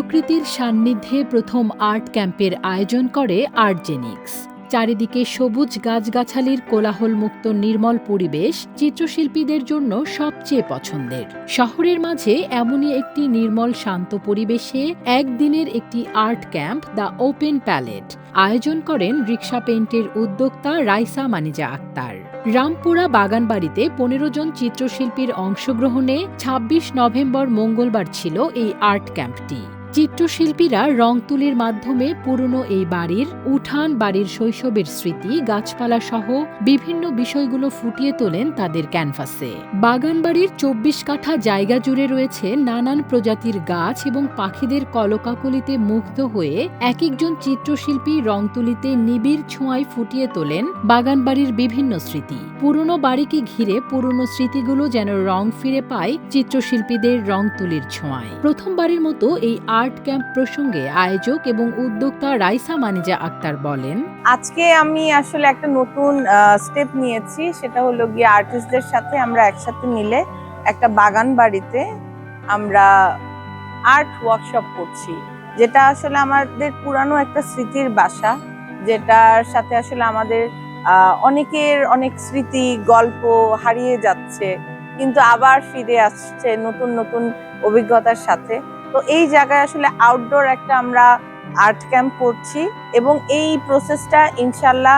প্রকৃতির সান্নিধ্যে প্রথম আর্ট ক্যাম্পের আয়োজন করে আর্টজেনিক্স। চারিদিকে সবুজ গাছগাছালির কোলাহলমুক্ত নির্মল পরিবেশ চিত্রশিল্পীদের জন্য সবচেয়ে পছন্দের। শহরের মাঝে এমনই একটি নির্মল শান্ত পরিবেশে একদিনের একটি art camp, the open palette, আয়োজন করেন রিক্সা পেইন্টের উদ্যোক্তা রাইসা মানিজা আক্তার। রামপুরা বাগানবাড়িতে পনেরো জন চিত্রশিল্পীর অংশগ্রহণে ২৬ নভেম্বর মঙ্গলবার ছিল এই আর্ট ক্যাম্পটি। চিত্রশিল্পীরা রং তুলির মাধ্যমে পুরনো এই বাড়ির, উঠান বাড়ির শৈশবের স্মৃতি গাছপালা সহ বিভিন্ন বিষয়গুলো ফুটিয়ে তোলেন তাদের ক্যানভাসে। বাগানবাড়ির চব্বিশ কাঠা জায়গা জুড়ে রয়েছে নানান প্রজাতির গাছ এবং পাখিদের কলকাকলিতে মুগ্ধ হয়ে এক একজন চিত্রশিল্পী রং তুলিতে নিবিড় ছোঁয়ায় ফুটিয়ে তোলেন বাগানবাড়ির বিভিন্ন স্মৃতি। পুরনো বাড়িকে ঘিরে পুরনো স্মৃতিগুলো যেন রং ফিরে পায় চিত্রশিল্পীদের রং তুলির ছোঁয়ায়। প্রথমবারের মতো এই আর্ট ক্যাম্প প্রসঙ্গে আয়োজক এবং উদ্যোক্তা রাইসা মানিজা আক্তার বলেন, আজকে আমি আসলে একটা নতুন স্টেপ নিয়েছি। সেটা হলো গিয়ে আর্টিস্টদের সাথে আমরা একসাথে মিলে একটা বাগান বাড়িতে আমরা আর্ট ওয়ার্কশপ করছি। যেটা আসলে আমাদের পুরানো একটা স্মৃতির বাসা, যেটার সাথে আসলে আমাদের অনেকের অনেক স্মৃতি, গল্প হারিয়ে যাচ্ছে। কিন্তু আবার ফিরে আসছে নতুন নতুন অভিজ্ঞতার সাথে। তো এই জায়গায় আসলে আউটডোর একটা আমরা আর্ট ক্যাম্প করছি এবং এই প্রসেসটা ইনশাল্লাহ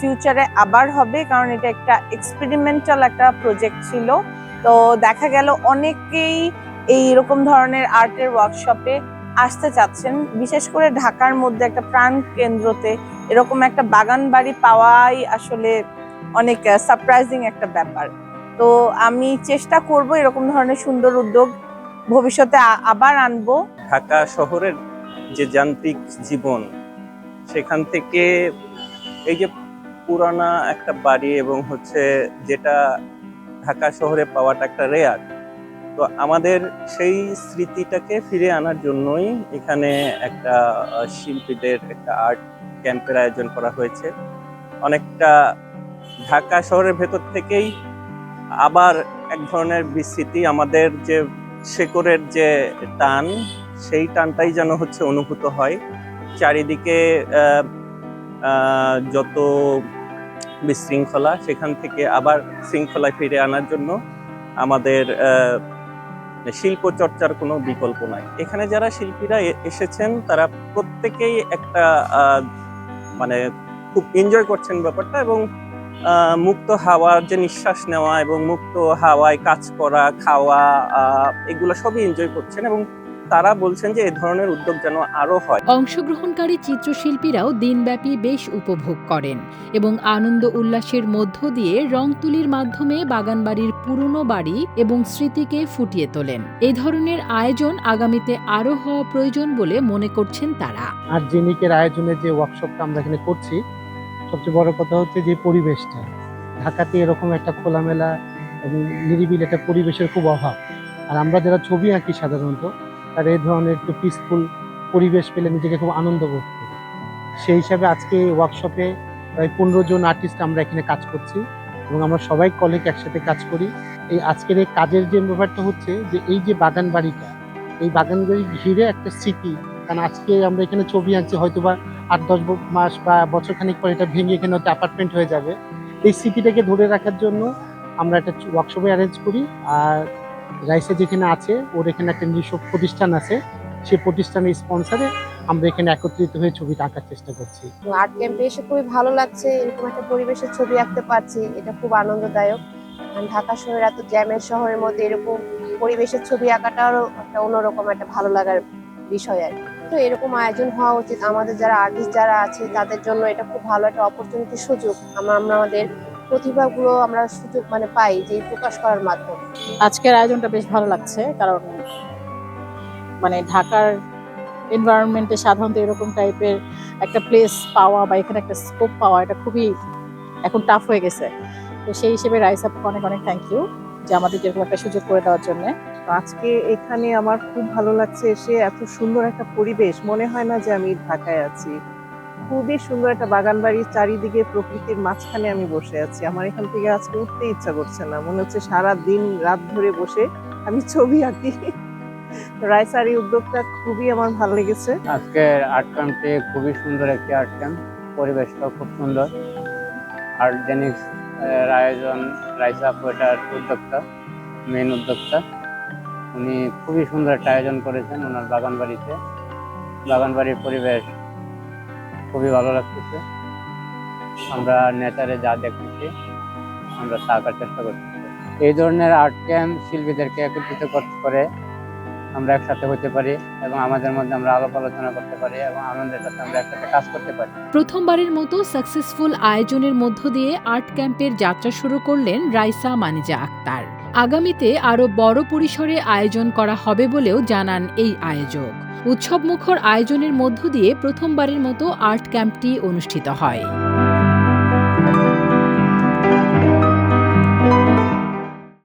ফিউচারে আবার হবে, কারণ এটা একটা এক্সপেরিমেন্টাল একটা প্রজেক্ট ছিল। তো দেখা গেল অনেকেই এই এরকম ধরনের আর্টের ওয়ার্কশপে আসতে চাচ্ছেন, বিশেষ করে ঢাকার মধ্যে একটা প্রাণ কেন্দ্রতে এরকম একটা বাগান বাড়ি পাওয়াই আসলে অনেক সারপ্রাইজিং একটা ব্যাপার। তো আমি চেষ্টা করব এরকম ধরনের সুন্দর উদ্যোগ ভবিষ্যতে আবার আনব। ঢাকা শহরের যে যান্ত্রিক জীবন, সেখান থেকে এই যে পুরানা একটা বাড়ি এবং হচ্ছে যেটা ঢাকা শহরে পাওয়াটা একটা রেয়ার তো আমাদের সেই স্মৃতিটাকে ফিরে আনার জন্যই এখানে একটা শিল্পীদের একটা আর্ট ক্যাম্পের আয়োজন করা হয়েছে। অনেকটা ঢাকা শহরের ভেতর থেকেই আবার এক ধরনের বিস্মৃতি আমাদের যে শেকড়ের যে টান, সেই টানটাই যেন হচ্ছে অনুভূত হয়। চারিদিকে যত বিশৃঙ্খলা, সেখান থেকে আবার শৃঙ্খলায় ফিরে আনার জন্য আমাদের শিল্প চর্চার কোনো বিকল্প নাই। এখানে যারা শিল্পীরা এসেছেন, তারা প্রত্যেকেই একটা মানে খুব এনজয় করছেন ব্যাপারটা এবং মুক্ত হাওয়ার যে নিঃশ্বাস নেওয়া এবং মুক্ত হাওয়ায় কাজ করা খাওয়া আহ, এগুলো সবই এনজয় করছেন এবং তারা বলছেন যে এই ধরনের উদ্যোগ যেন আরও হয়। অংশগ্রহণকারী চিত্রশিল্পীরাও দিনব্যাপী বেশ উপভোগ করেন এবং আনন্দ উল্লাসের মধ্য দিয়ে রং তুলির মাধ্যমে বাগানবাড়ির পুরনো বাড়ি এবং স্মৃতিকে ফুটিয়ে তোলেন। এই ধরনের আয়োজন আগামীতে আরও হওয়া প্রয়োজন বলে মনে করছেন তারা। আর জেনিকের আয়োজনে যে ওয়ার্কশপটা আমরা এখানে করছি সবচেয়ে বড় কথা হচ্ছে যে পরিবেশটা। ঢাকাতে এরকম একটা খোলামেলা এবং নিরিবিল একটা পরিবেশের খুব অভাব। আর আমরা যারা ছবি আঁকি সাধারণত, তারা এই ধরনের একটু পিসফুল পরিবেশ পেলে নিজেকে খুব আনন্দ বোধ করি। সেই হিসাবে আজকে ওয়ার্কশপে প্রায় পনেরো জন আর্টিস্ট আমরা এখানে কাজ করছি এবং আমরা সবাই কলিগ একসাথে কাজ করি। এই আজকের এই কাজের যে ব্যাপারটা হচ্ছে যে এই যে বাগান বাড়িটা এই বাগান বাড়ি ঘিরে একটা স্মৃতি কারণ আজকে আমরা এখানে ছবি আঁকছি হয়তো বা আট, দশ মাস বা বছর খানিক পর এটা ভেঙে এখানে হয়তো অ্যাপার্টমেন্ট হয়ে যাবে। এই স্মৃতিটাকে ধরে রাখার জন্য আমরা একটা ওয়ার্কশপে অ্যারেঞ্জ করি। আর রাইসে যেখানে আছে, ওর এখানে একটা নিজস্ব প্রতিষ্ঠান আছে। সেই প্রতিষ্ঠানের স্পন্সারে আমরা এখানে একত্রিত হয়ে ছবিটা আঁকার চেষ্টা করছি। আর্ট ক্যাম্পে এসে খুবই ভালো লাগছে। এরকম একটা পরিবেশের ছবি আঁকতে পারছি, এটা খুব আনন্দদায়ক। ঢাকা শহর এত জ্যামের শহরের মধ্যে এরকম পরিবেশের ছবি আঁকাটারও একটা অন্যরকম একটা ভালো লাগার বিষয় আর কি। তো এরকম আয়োজন হওয়া উচিত। আমাদের যারা আর্টিস্ট যারা আছে, তাদের জন্য এটা খুব ভালো একটা অপরচুনিটি সুযোগ। আমরা আমরা আমাদের প্রতিভাগুলো আমরা সুযোগ মানে পাই যে প্রকাশ করার মাধ্যমে। আজকের আয়োজনটা বেশ ভালো লাগছে, কারণ মানে ঢাকার এনভায়রনমেন্টে সাধারণত এরকম টাইপের একটা প্লেস পাওয়া বা এখানে একটা স্কোপ পাওয়া, এটা খুবই এখন টাফ হয়ে গেছে। তো সেই হিসেবে রাইস আপকে অনেক অনেক থ্যাংক ইউ যে আমাদের যেরকম একটা সুযোগ করে দেওয়ার জন্য। আজকে এখানে আমার খুব ভালো লাগছে এসে এত সুন্দর একটা পরিবেশ। মনে হয় না যে আমি ঢাকায় আছি। খুবই সুন্দর একটা বাগান বাড়ির চারিদিকে প্রকৃতির মাঝখানে আমি বসে আছি। আমার এখান থেকে আজকে উঠতে ইচ্ছা করছে না। মনে হচ্ছে সারা দিন রাত ধরে বসে আমি ছবি আঁকি। রায়সার উদ্যোগটা খুবই আমার ভালো লেগেছে। আজকের আর্ট ক্যাম্পটি খুবই সুন্দর একটি আর্ট ক্যাম্প পরিবেশটাও খুব সুন্দর। আর্ট জেনিক্স এর আয়োজন রাইসা পোয়েটার উদ্যোক্তা মেন উদ্যোক্তা। উনি খুবই সুন্দর একটা আয়োজন করেছেন ওনার বাগান বাড়িতে বাগান বাড়ির পরিবেশ খুবই ভালো লাগতেছে। আমরা নেচারে যা দেখতেছি, আমরা তা আঁকার চেষ্টা করছি এই ধরনের আর্ট ক্যাম্প শিল্পীদেরকে একত্রিত কর- আমরা একসাথে হতে পারি এবং আমাদের মধ্যে আমরা আলাপ আলোচনা করতে পারি এবং আনন্দের সাথে আমরা একসাথে কাজ করতে পারি। প্রথমবারের মতো সাকসেসফুল আয়োজনের মধ্য দিয়ে আর্ট ক্যাম্পের যাত্রা শুরু করলেন রাইসা মানিজা আক্তার। আগামীতে আরও বড় পরিসরে আয়োজন করা হবে বলেও জানান এই আয়োজক। উৎসবমুখর আয়োজনের মধ্য দিয়ে প্রথমবারের মতো আর্ট ক্যাম্পটি অনুষ্ঠিত হয়।